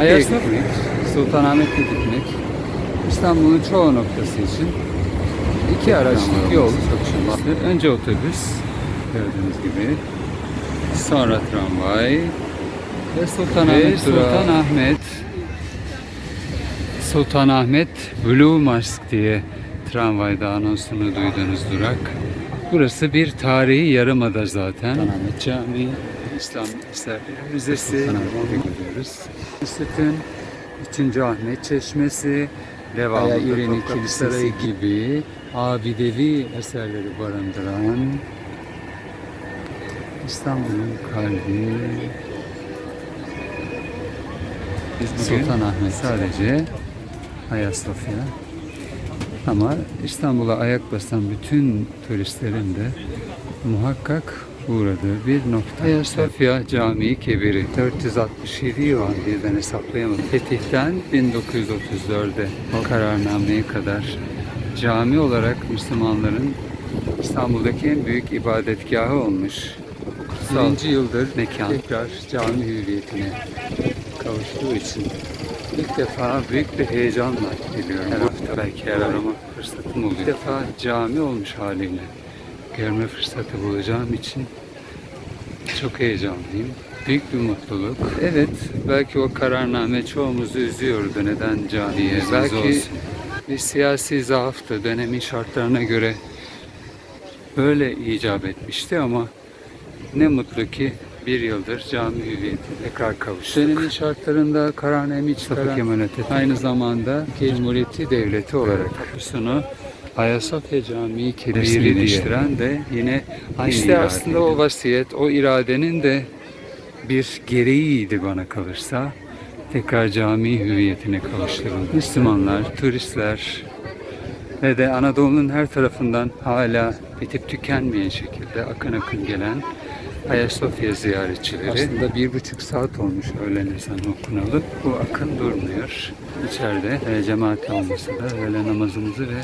Ayasofya gitmek, Sultanahmet'e gitmek, İstanbul'un çoğu noktası için iki araçlık yol. Önce otobüs, gördüğünüz gibi. Sonra tramvay ve Sultanahmet. Sultanahmet. Sultanahmet Blue Mask diye tramvayda anonsunu duyduğunuz durak. Burası bir tarihi yarımada zaten. Sultanahmet Camii, İslam Eserleri Müzesi. Sütün, 3. Ahmet Çeşmesi, Devamlı İreni Kilisesi gibi abidevi eserleri barındıran İstanbul'un kalbi biz bugün Sultanahmet sadece Ayasofya ama İstanbul'a ayak basan bütün turistlerin de muhakkak uğradığı bir nokta. Ayasofya Camii Kebiri 467 yıl var birden hesaplayamadım. Fetih'ten 1934'e o kararnameye kadar cami olarak Müslümanların İstanbul'daki en büyük ibadetgahı olmuş. Birinci yıldır mekan tekrar cami hürriyetine kavuştuğu için ilk defa büyük bir heyecanla geliyorum. Her hafta belki her arama fırsatım oluyor. İlk defa cami olmuş haliyle görme fırsatı bulacağım için çok heyecanlıyım. Büyük bir mutluluk. Evet, belki o kararname çoğumuzu üzüyordu. Neden camiye? Belki bir siyasi zaaftı. Dönemin şartlarına göre böyle icap etmişti ama ne mutlu ki bir yıldır cami hüviyeti tekrar kavuştuk. Dönemin şartlarında kararname çıkaran aynı zamanda Cumhuriyeti Devleti olarak kapısını Ayasofya Camii Kebiri değiştiren de yine aynı İşte aslında o vasiyet, o iradenin de bir gereğiydi bana kalırsa. Tekrar cami hüviyetine kavuşturuldu. Müslümanlar, turistler ve de Anadolu'nun her tarafından hala bitip tükenmeyen şekilde akın akın gelen Ayasofya ziyaretçileri. Aslında bir buçuk saat olmuş öğlen ezanı okunalı. Bu akın durmuyor. İçeride e, cemaat olmasa da öğle namazımızı ve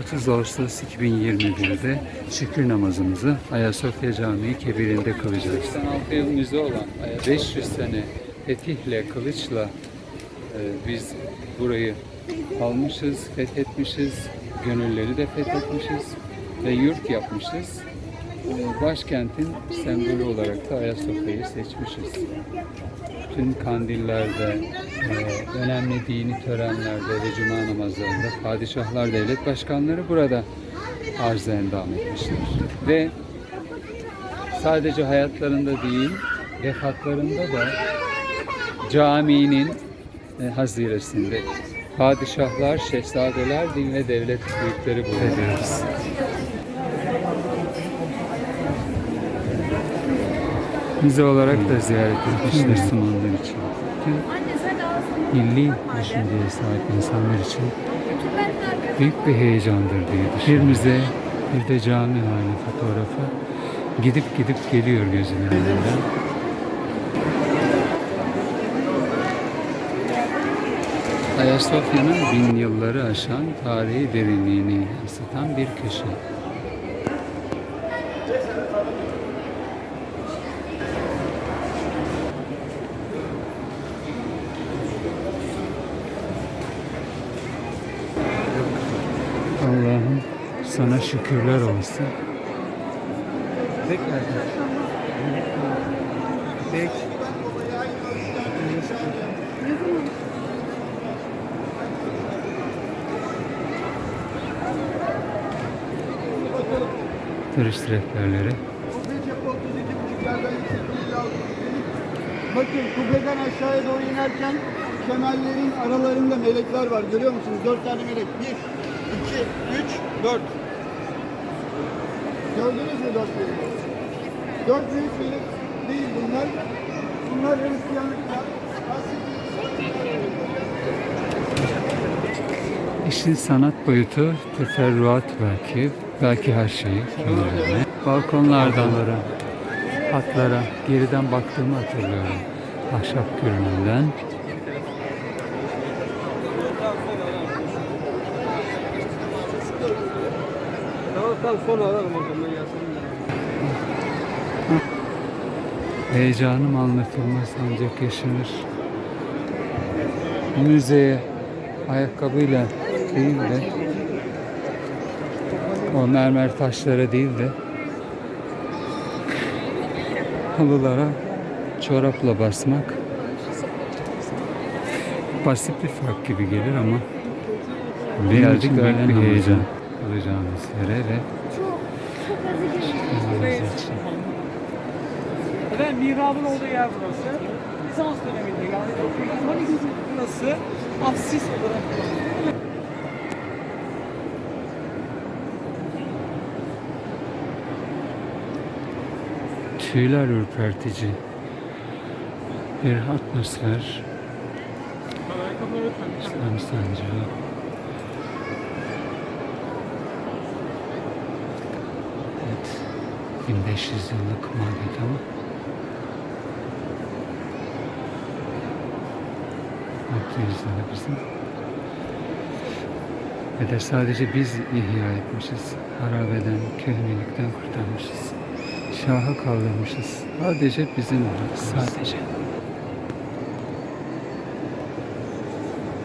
30 Ağustos 2021'de şükür namazımızı Ayasofya Camii Kebir'inde kılacağız. 86 yıl müze olan 500 sene fetihle, kılıçla e, biz burayı almışız, fethetmişiz, gönülleri de fethetmişiz ve yurt yapmışız. E, Başkentin sembolü olarak da Ayasofya'yı seçmişiz. Bütün kandillerde, e, önemli dini törenlerde ve cuma namazlarında padişahlar, devlet başkanları burada arz endam etmişler. Ve sadece hayatlarında değil, vefatlarında da caminin e, haziresinde padişahlar, şehzadeler, din ve devlet büyükleri bulunuyoruz. Müze olarak da ziyaret etmişler Müslümanlar için. Milli düşünceye sahip insanlar için büyük bir heyecandır diye düşünüyorum. Bir müze, bir de cami hali fotoğrafı gidip gidip geliyor gözümün önünden. Ayasofya'nın bin yılları aşan tarihi derinliğini yansıtan bir köşe. Şükürler olsun. Tekrar. Peki. Turist rehberleri. Bakın kubbeden aşağıya doğru inerken kemerlerin aralarında melekler var. Görüyor musunuz? Dört tane melek. Bir, iki, üç, dört. Gördünüz mü dört melek? Dört büyük değil bunlar. Bunlar Hristiyanlıkta. İşin sanat boyutu teferruat belki, belki her şeyi. kendilerine. Balkonlardan, hatlara geriden baktığımı hatırlıyorum. Ahşap görünümden. Tamam tamam sonra ararım o zaman ya. Heyecanım anlatılmaz ancak yaşanır. müzeye ayakkabıyla değil de o mermer taşlara değil de halılara çorapla basmak basit bir fark gibi gelir ama birazcık büyük bir heyecan alacağımız yere ve kendimiz için. Ve mihrabın olduğu yer burası. Bizans döneminde yani burası apsis olarak Tüyler ürpertici bir atmosfer. İslam sancağı. Evet. 1500 yıllık mabet ama 600 yılı bizim. Ve de sadece biz ihya etmişiz. Harabeden, köhnelikten kurtarmışız. Şaha kaldırmışız. Sadece bizim sadece.